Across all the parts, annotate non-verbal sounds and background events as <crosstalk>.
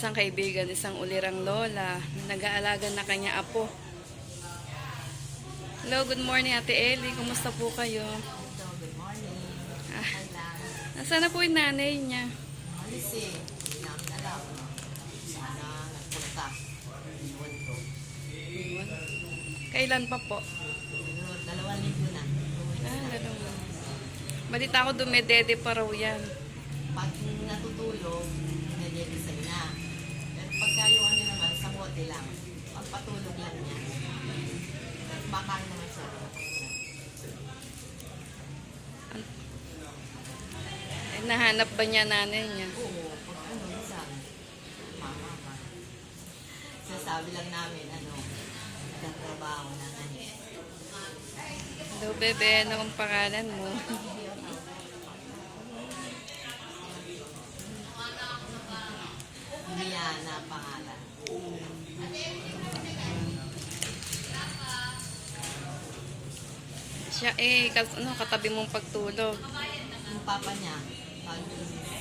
isang kaibigan, isang ulirang lola, nag-aalaga na kanya apo. Hello, good morning Ate Ellie. Kumusta po kayo? Good morning. Ah, nasaan na po yung nanay niya? Sana nagpunta. Kailan pa po? Dalawang linggo na. Ah, na. dalawa. Balita ko dumedede pa raw yan. Pag Baka naman siya. Eh, nahanap ba niya nanay niya? Oo, pag ano, minsan. Mama pa. Sasabi lang namin, ano, nagtatrabaho na ano. Hello, bebe. Ano ang pangalan mo? Siya eh, kas, ano, katabi mong pagtulog. Yung papa niya, pag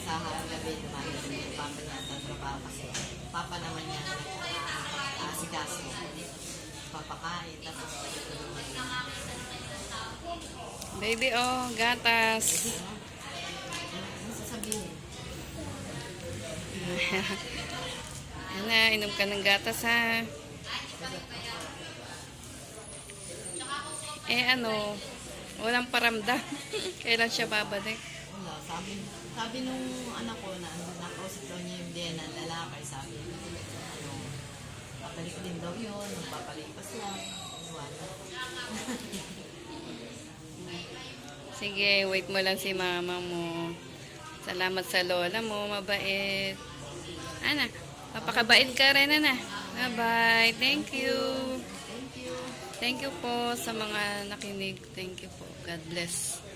sa gabi lumayas yung papa niya sa trabaho kasi papa naman niya asikaso. Papakain, tapos Baby, oh, gatas. ano sasabihin? <laughs> Yan na, inom ka ng gatas ha. Eh ano, walang paramdam. <laughs> Kailan siya babalik? Wala, sabi, sabi nung anak ko na ano, nakausap daw niya yung DNA ng lalaki, sabi, ano, papalik din daw yun, magpapalipas lang. Wala. <laughs> Sige, wait mo lang si mama mo. Salamat sa lola mo, mabait. Ana, papakabait ka rin, ana. Bye-bye. Thank you. Thank you po sa mga nakinig. Thank you po. God bless.